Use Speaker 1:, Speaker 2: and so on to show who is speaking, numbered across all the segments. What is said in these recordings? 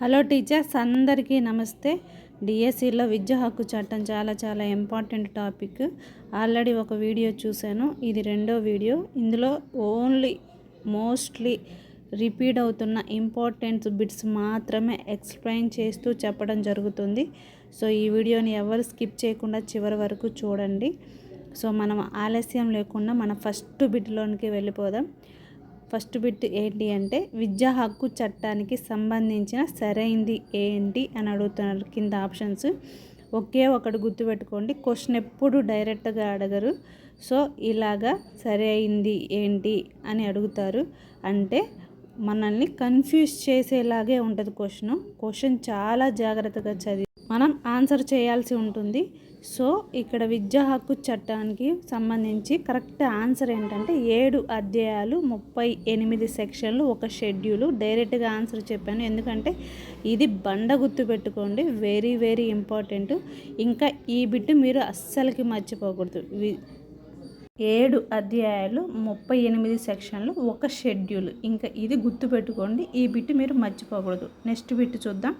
Speaker 1: Hello teachers అందరికీ నమస్తే. డిఎస్సిలో విద్యా హక్కు చట్టం చాలా చాలా ఇంపార్టెంట్ టాపిక్. ఆల్రెడీ ఒక వీడియో చూశాను. ఇది రెండో వీడియో. ఇందులో ఓన్లీ మోస్ట్లీ రిపీట్ అవుతున్న ఇంపార్టెంట్ బిట్స్ మాత్రమే ఎక్స్ప్లెయిన్ చేస్తూ చెప్పడం జరుగుతుంది. సో ఈ వీడియోని ఎవరు స్కిప్ చేయకుండా చివరి వరకు చూడండి. సో మనం ఆలస్యం లేకుండా మన ఫస్ట్ బిట్లోనికి వెళ్ళిపోదాం. ఫస్ట్ బిట్ ఏంటి అంటే విద్యా హక్కు చట్టానికి సంబంధించిన సరైంది ఏంటి అని అడుగుతున్నారు. కింద ఆప్షన్స్. ఒకే ఒకటి గుర్తుపెట్టుకోండి. క్వశ్చన్ ఎప్పుడు డైరెక్ట్గా అడగరు. సో ఇలాగా సరైంది ఏంటి అని అడుగుతారు. అంటే మనల్ని కన్ఫ్యూజ్ చేసేలాగే ఉంటుంది క్వశ్చన్. క్వశ్చన్ చాలా జాగ్రత్తగా చదివి మనం ఆన్సర్ చేయాల్సి ఉంటుంది. సో ఇక్కడ విద్యా హక్కు చట్టానికి సంబంధించి కరెక్ట్ ఆన్సర్ ఏంటంటే ఏడు అధ్యాయాలు ముప్పై ఎనిమిది సెక్షన్లు ఒక షెడ్యూలు డైరెక్ట్గా ఆన్సర్ చెప్పాను. ఎందుకంటే ఇది బండ గుర్తు పెట్టుకోండి. వెరీ వెరీ ఇంపార్టెంట్ ఇంకా ఈ బిట్ మీరు అస్సలకి మర్చిపోకూడదు. ఏడు అధ్యాయాలు ముప్పై ఎనిమిది సెక్షన్లు ఒక షెడ్యూల్ ఇంకా ఇది గుర్తుపెట్టుకోండి ఈ బిట్ మీరు మర్చిపోకూడదు. నెక్స్ట్ బిట్ చూద్దాం.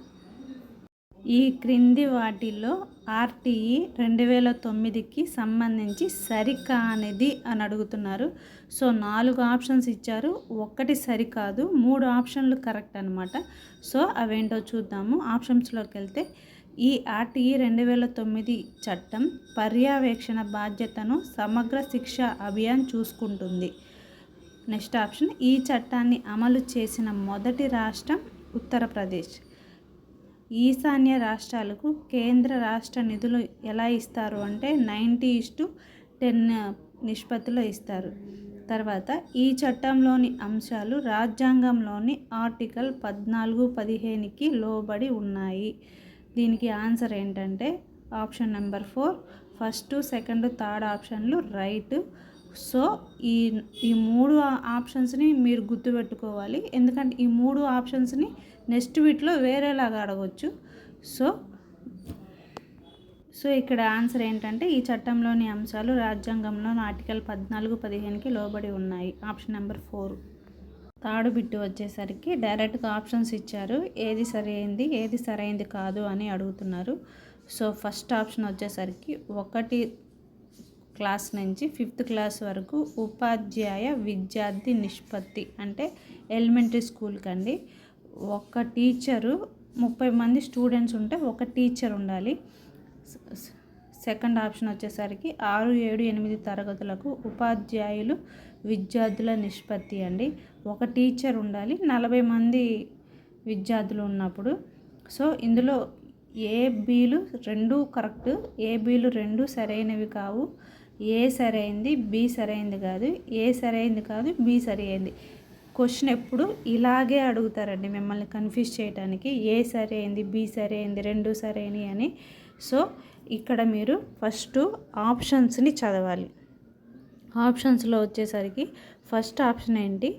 Speaker 1: ఈ క్రింది వాటిలో ఆర్టీఈ రెండు వేల తొమ్మిదికి సంబంధించి సరికానిది అని అడుగుతున్నారు. సో నాలుగు ఆప్షన్స్ ఇచ్చారు. ఒక్కటి సరికాదు మూడు ఆప్షన్లు కరెక్ట్ అనమాట సో అవేంటో చూద్దాము. ఆప్షన్స్లోకి వెళ్తే ఈ ఆర్టీఈ రెండు వేల తొమ్మిది చట్టం పర్యవేక్షణ బాధ్యతను సమగ్ర శిక్ష అభియాన్ చూసుకుంటుంది. నెక్స్ట్ ఆప్షన్ ఈ చట్టాన్ని అమలు చేసిన మొదటి రాష్ట్రం ఉత్తరప్రదేశ్. ఈశాన్య రాష్ట్రాలకు కేంద్ర రాష్ట్ర నిధులు ఎలా ఇస్తారు అంటే నైంటీ ఇస్టు టెన్ నిష్పత్తిలో ఇస్తారు. తర్వాత ఈ చట్టంలోని అంశాలు రాజ్యాంగంలోని ఆర్టికల్ పద్నాలుగు పదిహేనుకి లోబడి ఉన్నాయి. దీనికి ఆన్సర్ ఏంటంటే option number four first second third ఆప్షన్లు రైట్. సో ఈ ఈ మూడు ఆప్షన్స్ని మీరు గుర్తుపెట్టుకోవాలి. ఎందుకంటే ఈ మూడు ఆప్షన్స్ని నెక్స్ట్ వీటిలో వేరేలాగా అడగవచ్చు సో సో ఇక్కడ ఆన్సర్ ఏంటంటే ఈ చట్టంలోని అంశాలు రాజ్యాంగంలో ఆర్టికల్ పద్నాలుగు పదిహేనుకి లోబడి ఉన్నాయి. Option number four. తాడు బిట్టు వచ్చేసరికి డైరెక్ట్గా ఆప్షన్స్ ఇచ్చారు. ఏది సరైంది ఏది సరైంది కాదు అని అడుగుతున్నారు. సో ఫస్ట్ ఆప్షన్ వచ్చేసరికి ఒకటి క్లాస్ నుంచి ఫిఫ్త్ క్లాస్ వరకు ఉపాధ్యాయ విద్యార్థి నిష్పత్తి అంటే ఎలిమెంటరీ స్కూల్కి అండి ఒక టీచరు ముప్పై మంది స్టూడెంట్స్ ఉంటే ఒక టీచర్ ఉండాలి. సెకండ్ ఆప్షన్ వచ్చేసరికి ఆరు ఏడు ఎనిమిది తరగతులకు ఉపాధ్యాయులు విద్యార్థుల నిష్పత్తి అండి. ఒక టీచర్ ఉండాలి. నలభై మంది విద్యార్థులు ఉన్నప్పుడు. సో ఇందులో ఏబీలు రెండు కరెక్ట్ ఏబీలు రెండు సరైనవి కావు. ఏ సరైంది బి సరైంది కాదు. ఏ సరైంది కాదు బి సరైంది. క్వశ్చన్ ఎప్పుడు ఇలాగే అడుగుతారండి మిమ్మల్ని కన్ఫ్యూజ్ చేయడానికి ఏ సరే అయింది బి అయింది రెండు సరే అని. సో ఇక్కడ మీరు ఫస్ట్ ఆప్షన్స్ని చదవాలి. ఆప్షన్స్లో వచ్చేసరికి ఫస్ట్ ఆప్షన్ ఏంటి?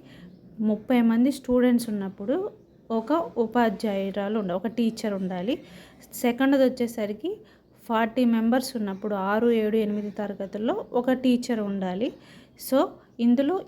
Speaker 1: ముప్పై మంది స్టూడెంట్స్ ఉన్నప్పుడు ఒక ఉపాధ్యాయురాలు ఉండాలి ఒక టీచర్ ఉండాలి. సెకండ్ది వచ్చేసరికి ఫార్టీ మెంబర్స్ ఉన్నప్పుడు ఆరు ఏడు ఎనిమిది తరగతుల్లో ఒక టీచర్ ఉండాలి. సో ఇందులో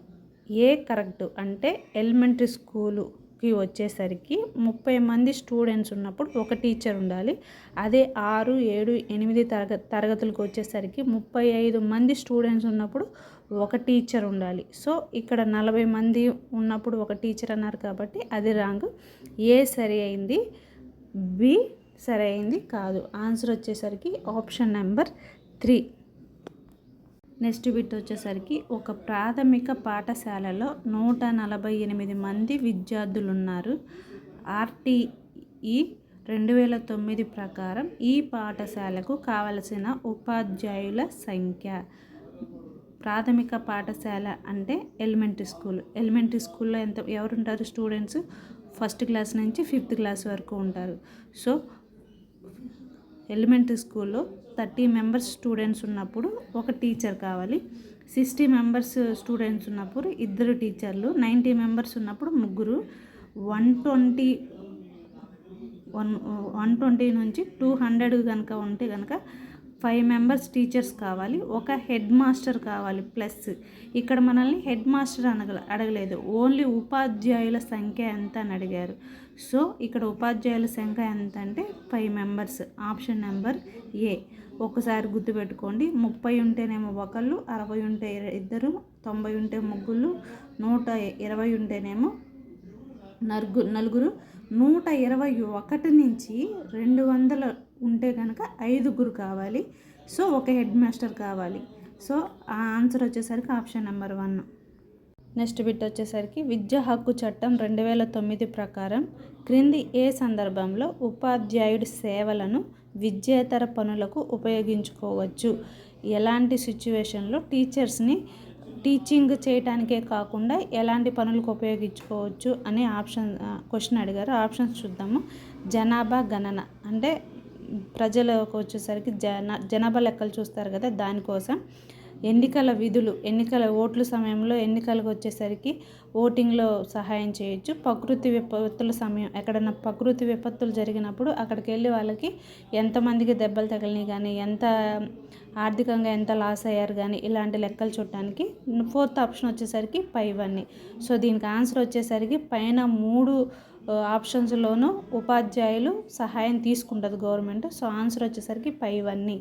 Speaker 1: ఏ కరెక్ట్ అంటే ఎలిమెంటరీ స్కూలుకి వచ్చేసరికి ముప్పై మంది స్టూడెంట్స్ ఉన్నప్పుడు ఒక టీచర్ ఉండాలి. అదే ఆరు ఏడు ఎనిమిది తరగ తరగతులకు వచ్చేసరికి ముప్పై ఐదు మంది స్టూడెంట్స్ ఉన్నప్పుడు ఒక టీచర్ ఉండాలి. సో ఇక్కడ నలభై మంది ఉన్నప్పుడు ఒక టీచర్ అన్నారు కాబట్టి అది రాంగ్. ఏ సరి అయింది బి సరైంది కాదు. ఆన్సర్ వచ్చేసరికి option number three. Next bit వచ్చేసరికి ఒక ప్రాథమిక పాఠశాలలో నూట నలభై ఎనిమిది మంది విద్యార్థులు ఉన్నారు ఆర్టీఈ రెండు వేల తొమ్మిది ప్రకారం ఈ పాఠశాలకు కావలసిన ఉపాధ్యాయుల సంఖ్య. ప్రాథమిక పాఠశాల అంటే ఎలిమెంటరీ స్కూల్. ఎలిమెంటరీ స్కూల్లో ఎంత ఎవరుంటారు స్టూడెంట్స్? ఫస్ట్ క్లాస్ నుంచి ఫిఫ్త్ క్లాస్ వరకు ఉంటారు. సో ఎలిమెంటరీ స్కూల్లో థర్టీ మెంబర్స్ స్టూడెంట్స్ ఉన్నప్పుడు ఒక టీచర్ కావాలి. సిక్స్టీ మెంబర్స్ స్టూడెంట్స్ ఉన్నప్పుడు ఇద్దరు టీచర్లు. నైంటీ మెంబర్స్ ఉన్నప్పుడు ముగ్గురు. One twenty one one twenty నుంచి టూ హండ్రెడ్ కనుక ఉంటే కనుక ఫైవ్ మెంబర్స్ టీచర్స్ కావాలి. ఒక హెడ్ మాస్టర్ కావాలి ప్లస్. ఇక్కడ మనల్ని హెడ్ మాస్టర్ అనగ అడగలేదు. ఓన్లీ ఉపాధ్యాయుల సంఖ్య ఎంత అని అడిగారు. సో ఇక్కడ ఉపాధ్యాయుల సంఖ్య ఎంత అంటే five members. Option number A. ఒకసారి గుర్తుపెట్టుకోండి. ముప్పై ఉంటేనేమో ఒకళ్ళు అరవై ఉంటే ఇద్దరు తొంభై ఉంటే ముగ్గురు నూట ఇరవై ఉంటేనేమో నలుగు నలుగురు. నూట ఇరవై ఒకటి నుంచి రెండు వందల ఉంటే కనుక ఐదుగురు కావాలి. సో ఒక హెడ్ మాస్టర్ కావాలి. సో ఆ ఆన్సర్ వచ్చేసరికి option number one. Next bit వచ్చేసరికి విద్యా హక్కు చట్టం రెండు వేల తొమ్మిది ప్రకారం క్రింది ఏ సందర్భంలో ఉపాధ్యాయుడి సేవలను విద్యేతర పనులకు ఉపయోగించుకోవచ్చు. ఎలాంటి సిచ్యువేషన్లో టీచర్స్ని టీచింగ్ చేయటానికే కాకుండా ఎలాంటి పనులకు ఉపయోగించుకోవచ్చు అనే ఆప్షన్ క్వశ్చన్ అడిగారు. ఆప్షన్స్ చూద్దాము. జనాభా గణన అంటే ప్రజలకు వచ్చేసరికి జన జనాభా లెక్కలు చూస్తారు కదా దానికోసం. ఎన్నికల విధులు ఎన్నికల ఓట్ల సమయంలో ఎన్నికలకు వచ్చేసరికి ఓటింగ్లో సహాయం చేయొచ్చు. ప్రకృతి విపత్తుల సమయం ఎక్కడన్నా ప్రకృతి విపత్తులు జరిగినప్పుడు అక్కడికి వెళ్ళి వాళ్ళకి ఎంతమందికి దెబ్బలు తగిలినాయి కానీ ఎంత ఆర్థికంగా ఎంత లాస్ అయ్యారు కానీ ఇలాంటి లెక్కలు చూడటానికి ఫోర్త్ ఆప్షన్ వచ్చేసరికి పైవన్నీ సో దీనికి ఆన్సర్ వచ్చేసరికి పైన మూడు ఆప్షన్స్లోనూ ఉపాధ్యాయులు సహాయం తీసుకుంటుంది గవర్నమెంట్. సో ఆన్సర్ వచ్చేసరికి పైవన్నీ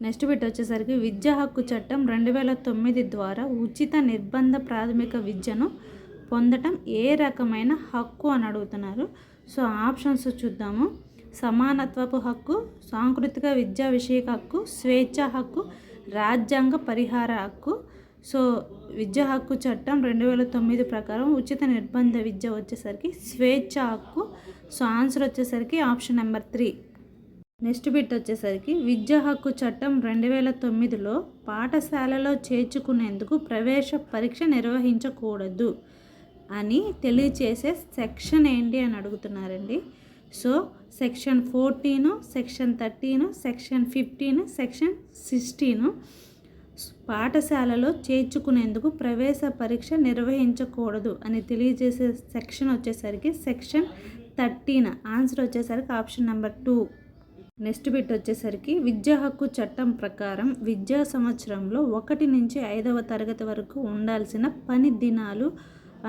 Speaker 1: నెక్స్ట్ బిట్ వచ్చేసరికి విద్యా హక్కు చట్టం రెండు వేల తొమ్మిది ద్వారా ఉచిత నిర్బంధ ప్రాథమిక విద్యను పొందటం ఏ రకమైన హక్కు అని అడుగుతున్నారు. సో ఆప్షన్స్ చూద్దాము. సమానత్వపు హక్కు సాంస్కృతిక విద్యా విషయక హక్కు స్వేచ్ఛ హక్కు రాజ్యాంగ పరిహార హక్కు. సో విద్యా హక్కు చట్టం రెండు వేల తొమ్మిది ప్రకారం ఉచిత నిర్బంధ విద్య వచ్చేసరికి స్వేచ్ఛ హక్కు. సో ఆన్సర్ వచ్చేసరికి option number three. Next bit వచ్చేసరికి విద్యా హక్కు చట్టం రెండు వేల తొమ్మిదిలో పాఠశాలలో చేర్చుకునేందుకు ప్రవేశ పరీక్ష నిర్వహించకూడదు అని తెలియచేసే సెక్షన్ ఏంటి అని అడుగుతున్నారండి. So section forty section thirty section fifteen section sixty పాఠశాలలో చేర్చుకునేందుకు ప్రవేశ పరీక్ష నిర్వహించకూడదు అని తెలియజేసే సెక్షన్ వచ్చేసరికి సెక్షన్ థర్టీన్. ఆన్సర్ వచ్చేసరికి option number two. Next bit వచ్చేసరికి విద్యా హక్కు చట్టం ప్రకారం విద్యా సంవత్సరంలో ఒకటి నుంచి ఐదవ తరగతి వరకు ఉండాల్సిన పని దినాలు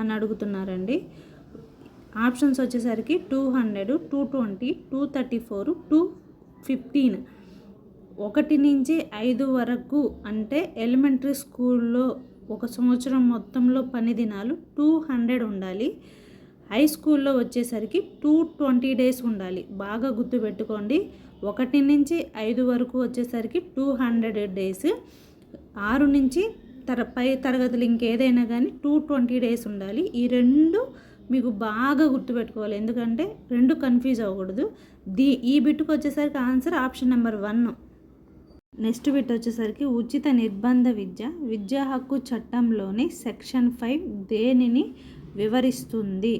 Speaker 1: అని అడుగుతున్నారండి. ఆప్షన్స్ వచ్చేసరికి two hundred two twenty two thirty four two fifteen. ఒకటి నుంచి ఐదు వరకు అంటే ఎలిమెంటరీ స్కూల్లో ఒక సంవత్సరం మొత్తంలో పని దినాలు టూ హండ్రెడ్ ఉండాలి. హై స్కూల్లో వచ్చేసరికి టూ ట్వంటీ డేస్ ఉండాలి. బాగా గుర్తుపెట్టుకోండి ఒకటి నుంచి ఐదు వరకు వచ్చేసరికి టూ హండ్రెడ్ డేస్. ఆరు నుంచి తర పై తరగతులు ఇంకేదైనా కానీ టూ ట్వంటీ డేస్ ఉండాలి. ఈ రెండు మీకు బాగా గుర్తుపెట్టుకోవాలి ఎందుకంటే రెండు కన్ఫ్యూజ్ అవ్వకూడదు. దీ ఈ బిట్టుకు వచ్చేసరికి answer option number one. Next bit వచ్చేసరికి ఉచిత నిర్బంధ విద్య. విద్యా హక్కు చట్టంలోని సెక్షన్ ఫైవ్ దేనిని వివరిస్తుంది.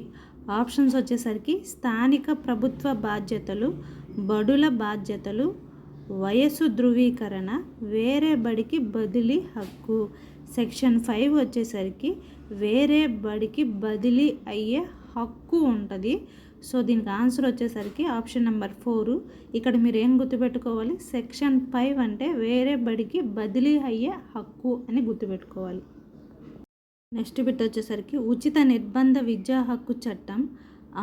Speaker 1: ఆప్షన్స్ వచ్చేసరికి స్థానిక ప్రభుత్వ బాధ్యతలు బడుల బాధ్యతలు వయసు ధృవీకరణ వేరే బడికి బదిలీ హక్కు. సెక్షన్ ఫైవ్ వచ్చేసరికి వేరే బడికి బదిలీ అయ్యే హక్కు ఉంటుంది. సో దీనికి ఆన్సర్ వచ్చేసరికి ఆప్షన్ నెంబర్ ఫోరు. ఇక్కడ మీరు ఏం గుర్తుపెట్టుకోవాలి? సెక్షన్ ఫైవ్ అంటే వేరే బడికి బదిలీ అయ్యే హక్కు అని గుర్తుపెట్టుకోవాలి. నెక్స్ట్ బిట్ వచ్చేసరికి ఉచిత నిర్బంధ విద్యా హక్కు చట్టం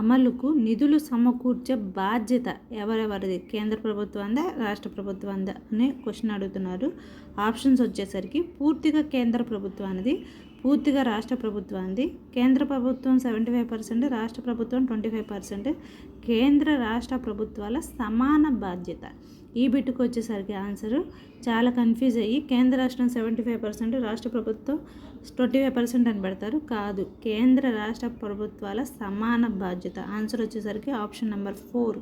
Speaker 1: అమలుకు నిధులు సమకూర్చే బాధ్యత ఎవరెవరిది? కేంద్ర ప్రభుత్వందా? రాష్ట్ర ప్రభుత్వందా? అనే క్వశ్చన్ అడుగుతున్నారు. ఆప్షన్స్ వచ్చేసరికి పూర్తిగా కేంద్ర ప్రభుత్వానిది పూర్తిగా రాష్ట్ర ప్రభుత్వానికి కేంద్ర ప్రభుత్వం సెవెంటీ ఫైవ్ పర్సెంట్ రాష్ట్ర ప్రభుత్వం ట్వంటీ ఫైవ్ పర్సెంట్ కేంద్ర రాష్ట్ర ప్రభుత్వాల సమాన బాధ్యత. ఈ బిట్టుకు వచ్చేసరికి ఆన్సరు చాలా కన్ఫ్యూజ్ అయ్యి కేంద్ర రాష్ట్రం సెవెంటీ ఫైవ్ పర్సెంట్ రాష్ట్ర ప్రభుత్వం ట్వంటీ ఫైవ్ పర్సెంట్ అని పెడతారు. కాదు కేంద్ర రాష్ట్ర ప్రభుత్వాల సమాన బాధ్యత. ఆన్సర్ వచ్చేసరికి option number four.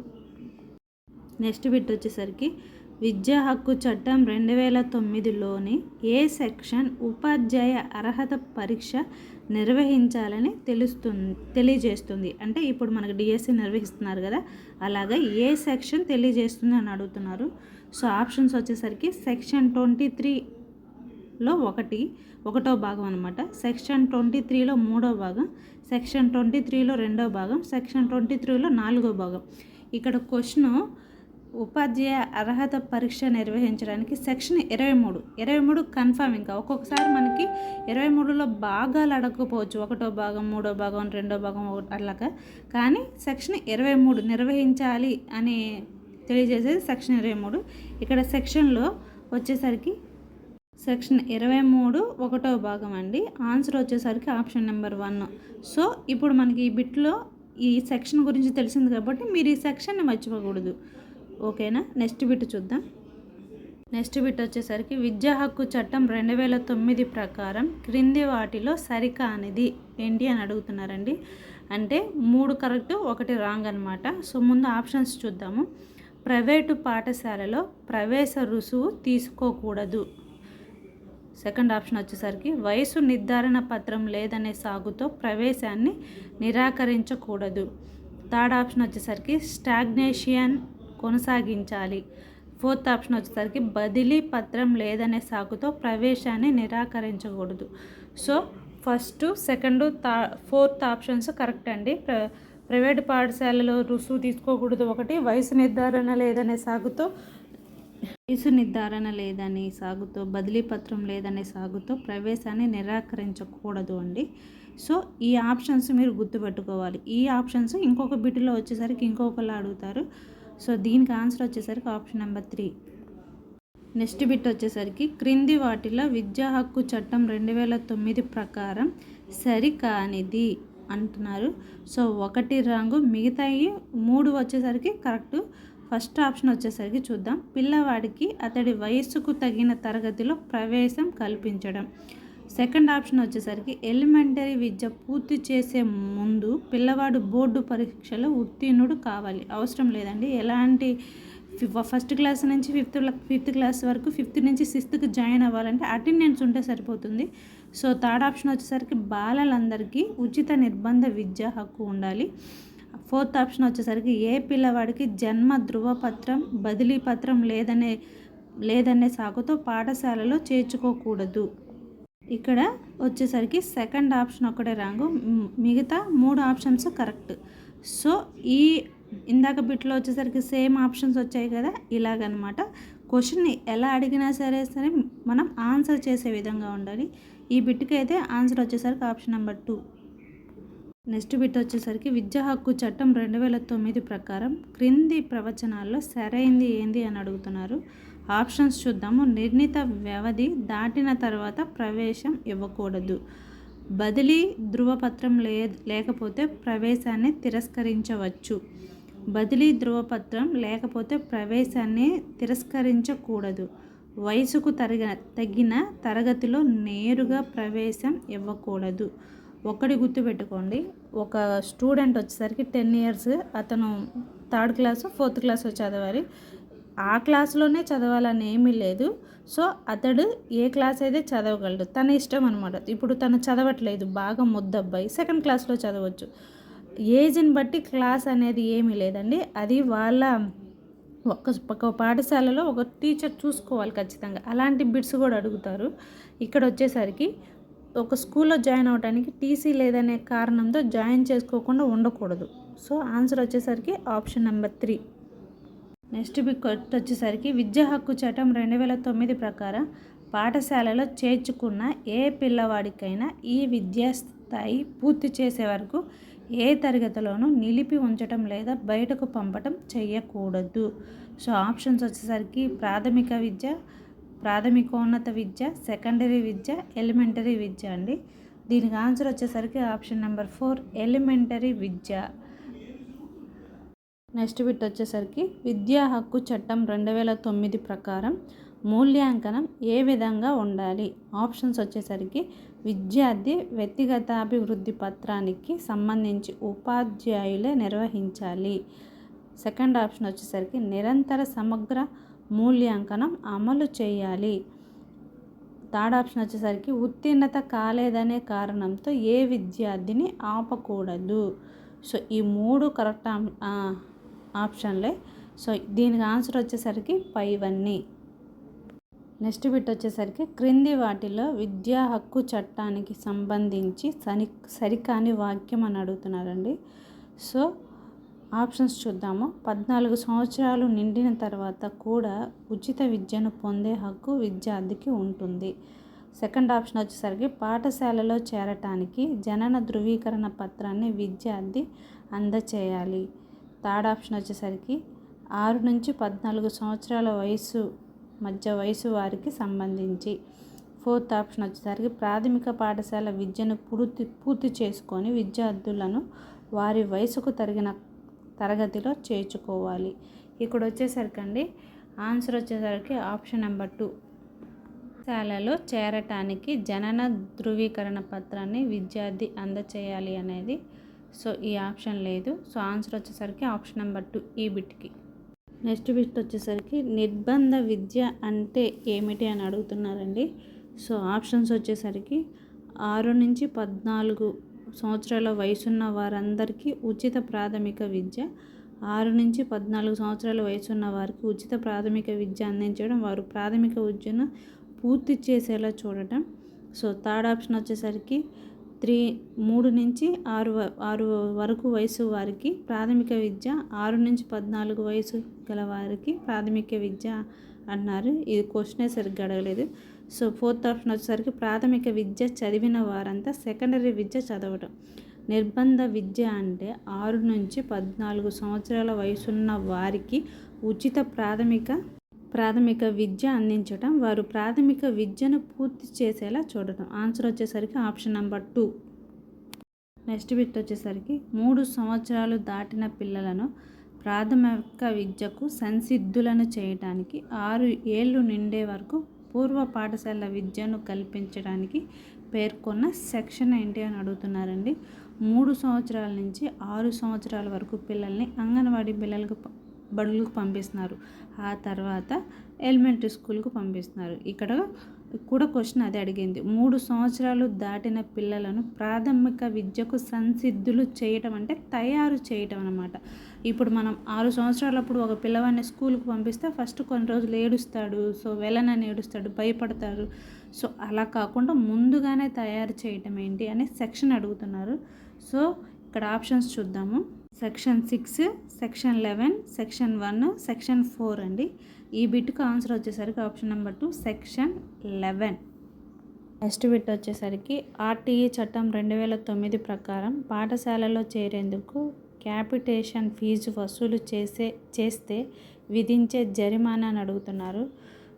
Speaker 1: Next bit వచ్చేసరికి విద్యా హక్కు చట్టం రెండు వేల తొమ్మిదిలోని ఏ సెక్షన్ ఉపాధ్యాయ అర్హత పరీక్ష నిర్వహించాలని తెలుస్తుంది తెలియజేస్తుంది? అంటే ఇప్పుడు మనకు డిఎస్సి నిర్వహిస్తున్నారు కదా అలాగే ఏ సెక్షన్ తెలియజేస్తుంది అని అడుగుతున్నారు. సో ఆప్షన్స్ వచ్చేసరికి సెక్షన్ ట్వంటీ త్రీలో ఒకటి ఒకటో భాగం అనమాట సెక్షన్ ట్వంటీ త్రీలో మూడో భాగం సెక్షన్ ట్వంటీ త్రీలో రెండో భాగం సెక్షన్ ట్వంటీ త్రీలో నాలుగో భాగం. ఇక్కడ క్వశ్చన్ ఉపాధ్యాయ అర్హత పరీక్ష నిర్వహించడానికి సెక్షన్ ఇరవై మూడు ఇరవై మూడు కన్ఫామ్ ఇంకా. ఒక్కొక్కసారి మనకి ఇరవై మూడులో భాగాలు అడగకపోవచ్చు. ఒకటో భాగం మూడో భాగం రెండో భాగం అట్లాగా. కానీ సెక్షన్ ఇరవై మూడు నిర్వహించాలి అని తెలియజేసేది సెక్షన్ ఇరవై మూడు. ఇక్కడ సెక్షన్లో వచ్చేసరికి సెక్షన్ ఇరవై మూడు ఒకటో భాగం అండి. ఆన్సర్ వచ్చేసరికి ఆప్షన్ నెంబర్ వన్. సో ఇప్పుడు మనకి ఈ బిట్లో ఈ సెక్షన్ గురించి తెలిసింది కాబట్టి మీరు ఈ సెక్షన్ని మర్చిపోకూడదు. ఓకేనా? నెక్స్ట్ బిట్ చూద్దాం. నెక్స్ట్ బిట్ వచ్చేసరికి విద్యా హక్కు చట్టం రెండు వేల తొమ్మిది ప్రకారం క్రింది వాటిలో సరికానిది ఏంటి అని అడుగుతున్నారండి. అంటే మూడు కరెక్ట్ ఒకటి రాంగ్ అనమాట సో ముందు ఆప్షన్స్ చూద్దాము. ప్రైవేటు పాఠశాలలో ప్రవేశ రుసువు తీసుకోకూడదు. సెకండ్ ఆప్షన్ వచ్చేసరికి వయసు నిర్ధారణ పత్రం లేదనే సాగుతో ప్రవేశాన్ని నిరాకరించకూడదు. థర్డ్ ఆప్షన్ వచ్చేసరికి స్టాగ్నేషియన్ కొనసాగించాలి. ఫోర్త్ ఆప్షన్ వచ్చేసరికి బదిలీ పత్రం లేదనే సాగుతో ప్రవేశాన్ని నిరాకరించకూడదు. సో ఫస్ట్ సెకండ్ థా ఫోర్త్ ఆప్షన్స్ కరెక్ట్ అండి. ప్ర ప్రైవేట్ పాఠశాలలో రుసుము తీసుకోకూడదు ఒకటి వయసు నిర్ధారణ లేదనే సాగుతో వయసు నిర్ధారణ లేదని సాగుతో బదిలీ పత్రం లేదనే సాగుతో ప్రవేశాన్ని నిరాకరించకూడదు అండి. సో ఈ ఆప్షన్స్ మీరు గుర్తుపెట్టుకోవాలి. ఈ ఆప్షన్స్ ఇంకొక బిడ్డలో వచ్చేసరికి ఇంకొకలా అడుగుతారు. సో దీనికి ఆన్సర్ వచ్చేసరికి option number three. Next bit వచ్చేసరికి క్రింది వాటిలో విద్యా హక్కు చట్టం రెండు వేల తొమ్మిది ప్రకారం సరికానిది అంటున్నారు. సో ఒకటి రంగు మిగతాయి మూడు వచ్చేసరికి కరెక్ట్. ఫస్ట్ ఆప్షన్ వచ్చేసరికి చూద్దాం. పిల్లవాడికి అతడి వయస్సుకు తగిన తరగతిలో ప్రవేశం కల్పించడం. సెకండ్ ఆప్షన్ వచ్చేసరికి ఎలిమెంటరీ విద్య పూర్తి చేసే ముందు పిల్లవాడు బోర్డు పరీక్షలో ఉత్తీర్ణుడు కావాలి. అవసరం లేదండి. ఎలాంటి ఫస్ట్ క్లాస్ నుంచి ఫిఫ్త్ ఫిఫ్త్ క్లాస్ వరకు ఫిఫ్త్ నుంచి సిక్స్త్కి జాయిన్ అవ్వాలంటే అటెండెన్స్ ఉంటే సరిపోతుంది. సో థర్డ్ ఆప్షన్ వచ్చేసరికి బాలలందరికీ ఉచిత నిర్బంధ విద్యా హక్కు ఉండాలి. ఫోర్త్ ఆప్షన్ వచ్చేసరికి ఏ పిల్లవాడికి జన్మ ధృవపత్రం బదిలీ పత్రం లేదనే లేదనే సాగుతో పాఠశాలలో చేర్చుకోకూడదు. ఇక్కడ వచ్చేసరికి సెకండ్ ఆప్షన్ ఒకటే రాంగు మిగతా మూడు ఆప్షన్స్ కరెక్ట్. సో ఈ ఇందాక బిట్లో వచ్చేసరికి సేమ్ ఆప్షన్స్ వచ్చాయి కదా ఇలాగనమాట. క్వశ్చన్ని ఎలా అడిగినా సరే సరే మనం ఆన్సర్ చేసే విధంగా ఉండాలి. ఈ బిట్కి అయితే ఆన్సర్ వచ్చేసరికి option number two. Next bit వచ్చేసరికి విద్యా హక్కు చట్టం రెండు వేల తొమ్మిది ప్రకారం క్రింది ప్రవచనాల్లో సరైంది ఏంది అని అడుగుతున్నారు. ఆప్షన్స్ చూద్దాము. నిర్ణీత వ్యవధి దాటిన తర్వాత ప్రవేశం ఇవ్వకూడదు. బదిలీ ధృవపత్రం లే లేకపోతే ప్రవేశాన్ని తిరస్కరించవచ్చు. బదిలీ ధృవపత్రం లేకపోతే ప్రవేశాన్ని తిరస్కరించకూడదు. వయసుకు తరగ తగిన తరగతిలో నేరుగా ప్రవేశం ఇవ్వకూడదు. ఒకటి గుర్తుపెట్టుకోండి. ఒక స్టూడెంట్ వచ్చేసరికి టెన్ ఇయర్స్ అతను థర్డ్ క్లాస్ ఫోర్త్ క్లాస్ చదవాలి ఆ క్లాస్లోనే చదవాలని ఏమీ లేదు. సో అతడు ఏ క్లాస్ అయితే చదవగలడు తన ఇష్టం అనమాట ఇప్పుడు తను చదవట్లేదు బాగా ముద్దబ్బాయి సెకండ్ క్లాస్లో చదవచ్చు. ఏజ్ని బట్టి క్లాస్ అనేది ఏమీ లేదండి. అది వాళ్ళ ఒక ఒక పాఠశాలలో ఒక టీచర్ చూసుకోవాలి ఖచ్చితంగా. అలాంటి బిట్స్ కూడా అడుగుతారు. ఇక్కడ వచ్చేసరికి ఒక స్కూల్లో జాయిన్ అవడానికి టీసీ లేదనే కారణంతో జాయిన్ చేసుకోకుండా ఉండకూడదు. సో ఆన్సర్ వచ్చేసరికి option number three. Next bit వచ్చేసరికి విద్యా హక్కు చట్టం రెండు వేల తొమ్మిది ప్రకారం పాఠశాలలో చేర్చుకున్న ఏ పిల్లవాడికైనా ఈ విద్యా స్థాయి పూర్తి చేసే వరకు ఏ తరగతిలోనూ నిలిపి ఉంచటం లేదా బయటకు పంపటం చేయకూడదు. సో ఆప్షన్స్ వచ్చేసరికి ప్రాథమిక విద్య ప్రాథమికోన్నత విద్య సెకండరీ విద్య ఎలిమెంటరీ విద్య అండి. దీనికి ఆన్సర్ వచ్చేసరికి ఆప్షన్ నెంబర్ ఫోర్ ఎలిమెంటరీ విద్య. నెక్స్ట్ బిట్ వచ్చేసరికి విద్యా హక్కు చట్టం రెండు వేల తొమ్మిది ప్రకారం మూల్యాంకనం ఏ విధంగా ఉండాలి? ఆప్షన్స్ వచ్చేసరికి విద్యార్థి వ్యక్తిగత అభివృద్ధి పత్రానికి సంబంధించి ఉపాధ్యాయులే నిర్వహించాలి. సెకండ్ ఆప్షన్ వచ్చేసరికి నిరంతర సమగ్ర మూల్యాంకనం అమలు చేయాలి. థర్డ్ ఆప్షన్ వచ్చేసరికి ఉత్తీర్ణత కాలేదనే కారణంతో ఏ విద్యార్థిని ఆపకూడదు. సో ఈ మూడు కరెక్ట్ ఆప్షన్లే. సో దీనికి ఆన్సర్ వచ్చేసరికి పైవన్నీ. నెక్స్ట్ బిట్ వచ్చేసరికి క్రింది వాటిలో విద్యా హక్కు చట్టానికి సంబంధించి సని సరికాని వాక్యం అని అడుగుతున్నారండి. సో ఆప్షన్స్ చూద్దాము. పద్నాలుగు సంవత్సరాలు నిండిన తర్వాత కూడా ఉచిత విద్యను పొందే హక్కు విద్యార్థికి ఉంటుంది. సెకండ్ ఆప్షన్ వచ్చేసరికి పాఠశాలలో చేరటానికి జనన ధృవీకరణ పత్రాన్ని విద్యార్థి అందచేయాలి. థర్డ్ ఆప్షన్ వచ్చేసరికి ఆరు నుంచి పద్నాలుగు సంవత్సరాల వయసు మధ్య వయసు వారికి సంబంధించి. ఫోర్త్ ఆప్షన్ వచ్చేసరికి ప్రాథమిక పాఠశాల విద్యను పూర్తి పూర్తి చేసుకొని విద్యార్థులను వారి వయసుకు తరిగిన తరగతిలో చేర్చుకోవాలి. ఇక్కడ వచ్చేసరికి అండి ఆన్సర్ వచ్చేసరికి ఆప్షన్ నెంబర్ టూ. శాలలో చేరటానికి జనన ధృవీకరణ పత్రాన్ని విద్యార్థి అందచేయాలి అనేది సో ఈ ఆప్షన్ లేదు. సో ఆన్సర్ వచ్చేసరికి ఆప్షన్ నెంబర్ టూ ఈ బిట్కి. నెక్స్ట్ బిట్ వచ్చేసరికి నిర్బంధ విద్య అంటే ఏమిటి అని అడుగుతున్నారండి. సో ఆప్షన్స్ వచ్చేసరికి ఆరు నుంచి పద్నాలుగు సంవత్సరాల వయసున్న వారందరికీ ఉచిత ప్రాథమిక విద్య ఆరు నుంచి పద్నాలుగు సంవత్సరాల వయసున్న వారికి ఉచిత ప్రాథమిక విద్య అందించడం వారు ప్రాథమిక విద్యను పూర్తి చేసేలా చూడటం. సో థర్డ్ ఆప్షన్ వచ్చేసరికి త్రీ మూడు నుంచి ఆరు ఆరు వరకు వయసు వారికి ప్రాథమిక విద్య ఆరు నుంచి పద్నాలుగు వయసు గల వారికి ప్రాథమిక విద్య అన్నారు. ఇది క్వశ్చనే సరిగ్గా అడగలేదు. సో ఫోర్త్ ఆప్షన్ వచ్చేసరికి ప్రాథమిక విద్య చదివిన వారంతా సెకండరీ విద్య చదవడం నిర్బంధ విద్య అంటే ఆరు నుంచి పద్నాలుగు సంవత్సరాల వయసున్న వారికి ఉచిత ప్రాథమిక ప్రాథమిక విద్య అందించటం వారు ప్రాథమిక విద్యను పూర్తి చేసేలా చూడటం. ఆన్సర్ వచ్చేసరికి option number two. Next bit వచ్చేసరికి మూడు సంవత్సరాలు దాటిన పిల్లలను ప్రాథమిక విద్యకు సంసిద్ధులను చేయటానికి ఆరు ఏళ్ళు నిండే వరకు పూర్వ పాఠశాల విద్యను కల్పించడానికి పేర్కొన్న సెక్షన్ ఏంటి అని అడుగుతున్నారండి. మూడు సంవత్సరాల నుంచి ఆరు సంవత్సరాల వరకు పిల్లల్ని అంగన్వాడీ పిల్లలకు బడులకు పంపిస్తున్నారు. ఆ తర్వాత ఎలిమెంటరీ స్కూల్కు పంపిస్తున్నారు. ఇక్కడ కూడా క్వశ్చన్ అదే అడిగింది. మూడు సంవత్సరాలు దాటిన పిల్లలను ప్రాథమిక విద్యకు సంసిద్ధులు చేయటం అంటే తయారు చేయటం అనమాట ఇప్పుడు మనం ఆరు సంవత్సరాలప్పుడు ఒక పిల్లవాడిని స్కూల్కి పంపిస్తే ఫస్ట్ కొన్ని రోజులు ఏడుస్తాడు. సో వెళ్ళనని ఏడుస్తాడు భయపడతాడు. సో అలా కాకుండా ముందుగానే తయారు చేయటం ఏంటి అని సెక్షన్ అడుగుతున్నారు. సో ఇక్కడ ఆప్షన్స్ చూద్దాము. Section six section eleven section one section four అండి. ఈ బిట్కు ఆన్సర్ వచ్చేసరికి option number two section eleven. Next bit వచ్చేసరికి ఆర్టీఈ చట్టం రెండు వేల తొమ్మిది ప్రకారం పాఠశాలలో చేరేందుకు క్యాపిటేషన్ ఫీజు వసూలు చేసే చేస్తే విధించే జరిమానాని అడుగుతున్నారు.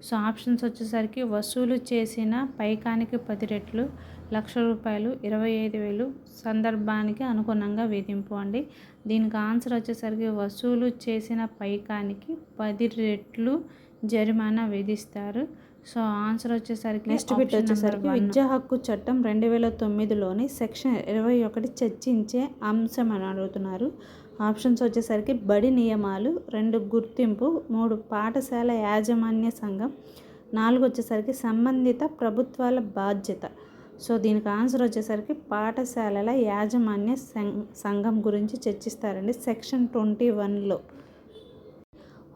Speaker 1: సో ఆప్షన్స్ వచ్చేసరికి వసూలు చేసిన పైకానికి పది రెట్లు లక్ష రూపాయలు ఇరవై ఐదు వేలు సందర్భానికి అనుగుణంగా విధింపు అండి. దీనికి ఆన్సర్ వచ్చేసరికి వసూలు చేసిన పైకానికి పది రెట్లు జరిమానా విధిస్తారు. సో ఆన్సర్ వచ్చేసరికి నెక్స్ట్ బిట్ వచ్చేసరికి విద్యా హక్కు చట్టం రెండు వేల తొమ్మిదిలోని సెక్షన్ ఇరవై ఒకటి చర్చించే అంశం అని అడుగుతున్నారు. ఆప్షన్స్ వచ్చేసరికి బడి నియమాలు రెండు గుర్తింపు మూడు పాఠశాల యాజమాన్య సంఘం నాలుగు వచ్చేసరికి సంబంధిత ప్రభుత్వాల బాధ్యత. సో దీనికి ఆన్సర్ వచ్చేసరికి పాఠశాలల యాజమాన్య సంఘం గురించి చర్చిస్తారండి. సెక్షన్ ట్వంటీ వన్లో.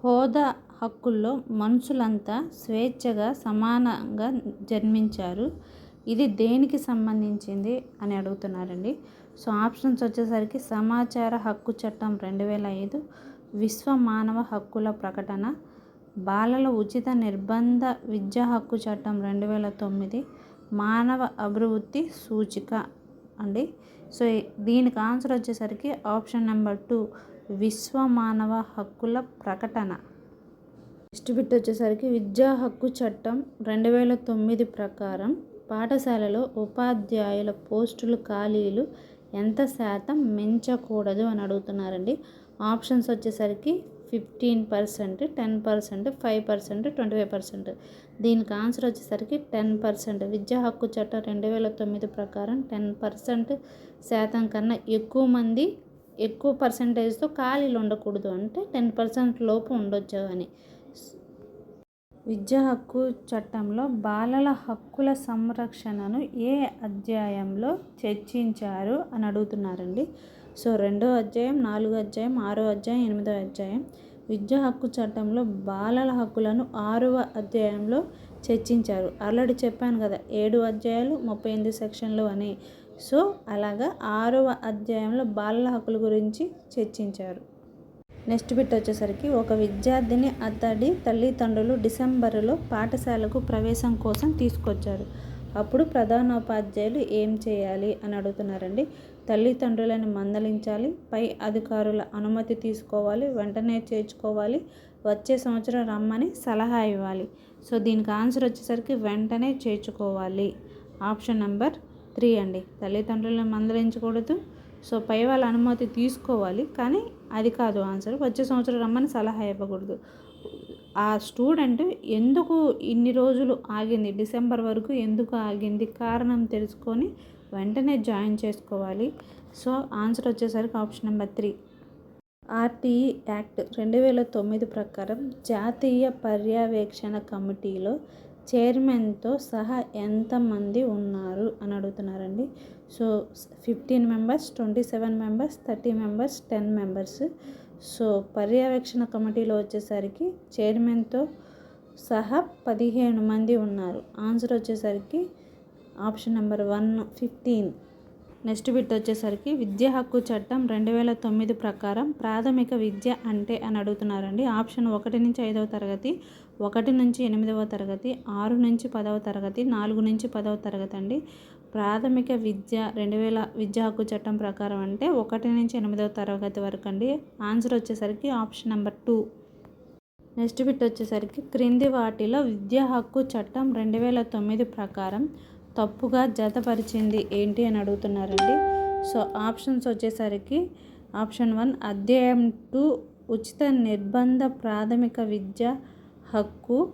Speaker 1: హోదా హక్కుల్లో మనుషులంతా స్వేచ్ఛగా సమానంగా జన్మించారు. ఇది దేనికి సంబంధించింది అని అడుగుతున్నారండి. సో ఆప్షన్స్ వచ్చేసరికి సమాచార హక్కు చట్టం రెండు వేల ఐదు విశ్వ మానవ హక్కుల ప్రకటన బాలల ఉచిత నిర్బంధ విద్యా హక్కు చట్టం రెండు వేల తొమ్మిది మానవ అభివృద్ధి సూచిక అండి. సో దీనికి ఆన్సర్ వచ్చేసరికి ఆప్షన్ నెంబర్ టూ విశ్వ మానవ హక్కుల ప్రకటన. నెక్స్ట్ బిట్ వచ్చేసరికి విద్యా హక్కు చట్టం రెండు వేల తొమ్మిది ప్రకారం పాఠశాలలో ఉపాధ్యాయుల పోస్టులు ఖాళీలు ఎంత శాతం మించకూడదు అని అడుగుతున్నారండి. ఆప్షన్స్ వచ్చేసరికి fifteen percent ten percent five percent twenty five percent. దీనికి ఆన్సర్ వచ్చేసరికి టెన్ పర్సెంట్. విద్యా హక్కు చట్టం రెండు వేల తొమ్మిది ప్రకారం టెన్ పర్సెంట్ శాతం కన్నా ఎక్కువ మంది ఎక్కువ పర్సంటేజ్తో ఖాళీలు ఉండకూడదు అంటే టెన్ పర్సెంట్ లోపు ఉండొచ్చు అని. విద్యా హక్కు చట్టంలో బాలల హక్కుల సంరక్షణను ఏ అధ్యాయంలో చర్చించారు అని అడుగుతున్నారండి. సో రెండో అధ్యాయం నాలుగో అధ్యాయం ఆరో అధ్యాయం ఎనిమిదో అధ్యాయం. విద్యా హక్కు చట్టంలో బాలల హక్కులను ఆరవ అధ్యాయంలో చర్చించారు. ఆల్రెడీ చెప్పాను కదా ఏడు అధ్యాయాలు ముప్పై ఎనిమిది సెక్షన్లు అని. సో అలాగా ఆరవ అధ్యాయంలో బాలల హక్కుల గురించి చర్చించారు. నెక్స్ట్ బిట్ వచ్చేసరికి ఒక విద్యార్థిని అతడి తల్లిదండ్రులు డిసెంబరులో పాఠశాలకు ప్రవేశం కోసం తీసుకొచ్చారు. అప్పుడు ప్రధానోపాధ్యాయులు ఏం చేయాలి అని అడుగుతున్నారండి? తల్లిదండ్రులను మందలించాలి. పై అధికారుల అనుమతి తీసుకోవాలి. వెంటనే చేర్చుకోవాలి. వచ్చే సంవత్సరం రమ్మని సలహా ఇవ్వాలి. సో దీనికి ఆన్సర్ వచ్చేసరికి వెంటనే చేర్చుకోవాలి. ఆప్షన్ నెంబర్ త్రీ అండి. తల్లిదండ్రులను మందలించకూడదు. సో పై వాళ్ళ అనుమతి తీసుకోవాలి. కానీ అది కాదు ఆన్సర్. వచ్చే సంవత్సరం రమ్మని సలహా ఇవ్వకూడదు. ఆ స్టూడెంట్ ఎందుకు ఇన్ని రోజులు ఆగింది? డిసెంబర్ వరకు ఎందుకు ఆగింది? కారణం తెలుసుకొని వెంటనే జాయిన్ చేసుకోవాలి. సో ఆన్సర్ వచ్చేసరికి option number three. RTE act రెండు వేల తొమ్మిది ప్రకారం జాతీయ పర్యవేక్షణ కమిటీలో చైర్మన్తో సహా ఎంతమంది ఉన్నారు అని అడుగుతున్నారండి. So fifteen members twenty seven members thirty members ten members. So పర్యవేక్షణ కమిటీలో వచ్చేసరికి చైర్మన్తో సహా పదిహేను మంది ఉన్నారు. ఆన్సర్ వచ్చేసరికి option number one fifteen. Next bit వచ్చేసరికి విద్యా హక్కు చట్టం రెండు వేల తొమ్మిది ప్రకారం ప్రాథమిక విద్య అంటే అని అడుగుతున్నారండి. ఆప్షన్ ఒకటి నుంచి ఐదవ తరగతి ఒకటి నుంచి ఎనిమిదవ తరగతి ఆరు నుంచి పదవ తరగతి నాలుగు నుంచి పదవ తరగతి అండి. ప్రాథమిక విద్య రెండు వేల విద్యా హక్కు చట్టం ప్రకారం అంటే ఒకటి నుంచి ఎనిమిదవ తరగతి వరకు అండి. ఆన్సర్ వచ్చేసరికి option number two. Next bit వచ్చేసరికి క్రింది వాటిలో విద్యా హక్కు చట్టం రెండు వేల తొమ్మిది ప్రకారం తప్పుగా జతపరిచింది ఏంటి అని అడుగుతున్నారండి. సో ఆప్షన్స్ వచ్చేసరికి ఆప్షన్ వన్ అధ్యాయం టూ ఉచిత నిర్బంధ ప్రాథమిక విద్య హక్కు.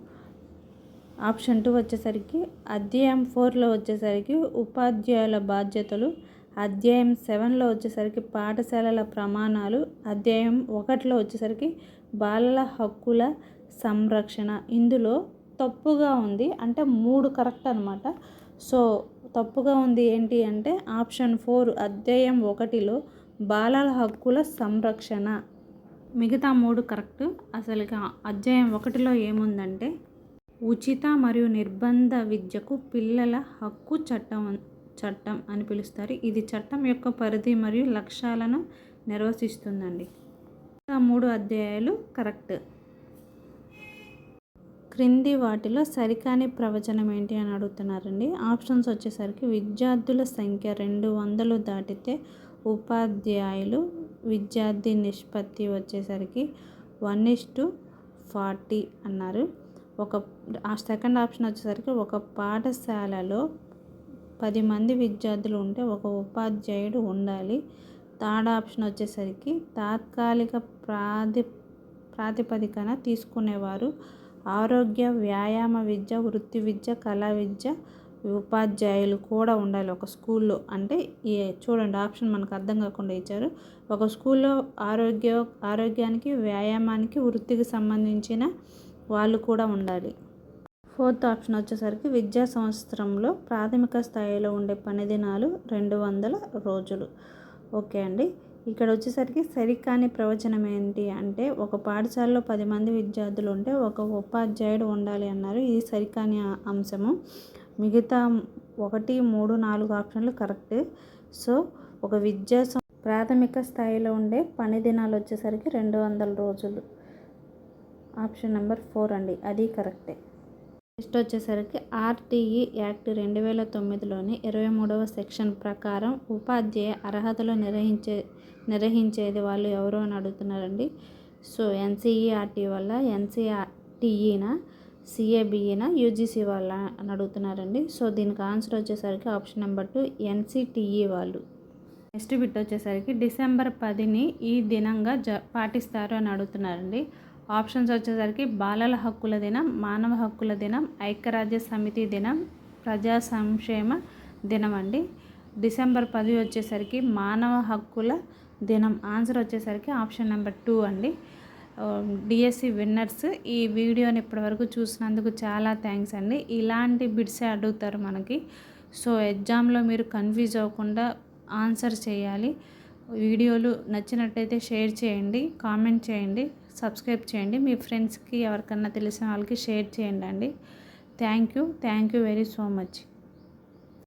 Speaker 1: ఆప్షన్ టూ వచ్చేసరికి అధ్యాయం ఫోర్లో వచ్చేసరికి ఉపాధ్యాయుల బాధ్యతలు. అధ్యాయం సెవెన్లో వచ్చేసరికి పాఠశాలల ప్రమాణాలు. అధ్యాయం ఒకటిలో వచ్చేసరికి బాలల హక్కుల సంరక్షణ. ఇందులో తప్పుగా ఉంది. అంటే మూడు కరెక్ట్ అనమాట సో తప్పుగా ఉంది ఏంటి అంటే ఆప్షన్ ఫోర్ అధ్యాయం ఒకటిలో బాలల హక్కుల సంరక్షణ. మిగతా మూడు కరెక్ట్. అసలు అధ్యాయం ఒకటిలో ఏముందంటే ఉచిత మరియు నిర్బంధ విద్యకు పిల్లల హక్కు చట్టం చట్టం అని పిలుస్తారు. ఇది చట్టం యొక్క పరిధి మరియు లక్ష్యాలను నిర్వచిస్తుందండి. మూడు అధ్యాయాలు కరెక్ట్. క్రింది వాటిలో సరికాని ప్రవచనం ఏంటి అని అడుగుతున్నారండి. ఆప్షన్స్ వచ్చేసరికి విద్యార్థుల సంఖ్య రెండు వందలు దాటితే ఉపాధ్యాయులు విద్యార్థి నిష్పత్తి వచ్చేసరికి వన్ ఇస్ టు ఫార్టీ అన్నారు. ఒక సెకండ్ ఆప్షన్ వచ్చేసరికి ఒక పాఠశాలలో పది మంది విద్యార్థులు ఉంటే ఒక ఉపాధ్యాయుడు ఉండాలి. థర్డ్ ఆప్షన్ వచ్చేసరికి తాత్కాలిక ప్రాతి ప్రాతిపదికన తీసుకునేవారు ఆరోగ్య వ్యాయామ విద్య వృత్తి విద్య కళా విద్య ఉపాధ్యాయులు కూడా ఉండాలి ఒక స్కూల్లో. అంటే ఈ చూడండి ఆప్షన్ మనకు అర్థం కాకుండా ఇచ్చారు. ఒక స్కూల్లో ఆరోగ్య ఆరోగ్యానికి వ్యాయామానికి వృత్తికి సంబంధించిన వాళ్ళు కూడా ఉండాలి. ఫోర్త్ ఆప్షన్ వచ్చేసరికి విద్యా సంవత్సరంలో ప్రాథమిక స్థాయిలో ఉండే పనిదినాలు రెండు వందల రోజులు. ఓకే అండి. ఇక్కడ వచ్చేసరికి సరికాని ప్రవచనం ఏంటి అంటే ఒక పాఠశాలలో పది మంది విద్యార్థులు ఉంటే ఒక ఉపాధ్యాయుడు ఉండాలి అన్నారు. ఇది సరికాని అంశము. మిగతా ఒకటి మూడు నాలుగు ఆప్షన్లు కరెక్ట్. సో ఒక విద్యా ప్రాథమిక స్థాయిలో ఉండే పని దినాలు వచ్చేసరికి రెండు వందల రోజులు. ఆప్షన్ నెంబర్ ఫోర్ అండి. అది కరెక్టే. నెక్స్ట్ వచ్చేసరికి ఆర్టీఈ యాక్ట్ రెండు వేల తొమ్మిదిలోని ఇరవై మూడవ సెక్షన్ ప్రకారం ఉపాధ్యాయ అర్హతలు నిర్వహించే నిర్వహించేది వాళ్ళు ఎవరు అని అడుగుతున్నారండి. సో ఎన్సీఈఆర్టీ వల్ల ఎన్సీఆర్టీఈనా సిఏబిఈనా యూజీసీ వాళ్ళ అని అడుగుతున్నారండి. సో దీనికి ఆన్సర్ వచ్చేసరికి ఆప్షన్ నెంబర్ టూ ఎన్సిటిఈ వాళ్ళు. నెక్స్ట్ బిట్ వచ్చేసరికి డిసెంబర్ పదిని ఈ దినంగా జ పాటిస్తారు అని అడుగుతున్నారండి. ఆప్షన్స్ వచ్చేసరికి బాలల హక్కుల దినం మానవ హక్కుల దినం ఐక్యరాజ్య సమితి దినం ప్రజా సంక్షేమ దినం అండి డిసెంబర్ పది వచ్చేసరికి మానవ హక్కుల దినం ఆన్సర్ వచ్చేసరికి ఆప్షన్ నెంబర్ టూ అండి. Um, డిఎస్సి విన్నర్స్ ఈ వీడియోని ఇప్పటివరకు చూసినందుకు చాలా థ్యాంక్స్ అండి. ఇలాంటి బిట్సే అడుగుతారు మనకి. సో ఎగ్జామ్లో మీరు కన్ఫ్యూజ్ అవ్వకుండా ఆన్సర్ చేయాలి. వీడియోలు నచ్చినట్టయితే షేర్ చేయండి కామెంట్ చేయండి సబ్స్క్రైబ్ చేయండి. మీ ఫ్రెండ్స్కి ఎవరికన్నా తెలిసిన వాళ్ళకి షేర్ చేయండి అండి. Thank you. Thank you very so much.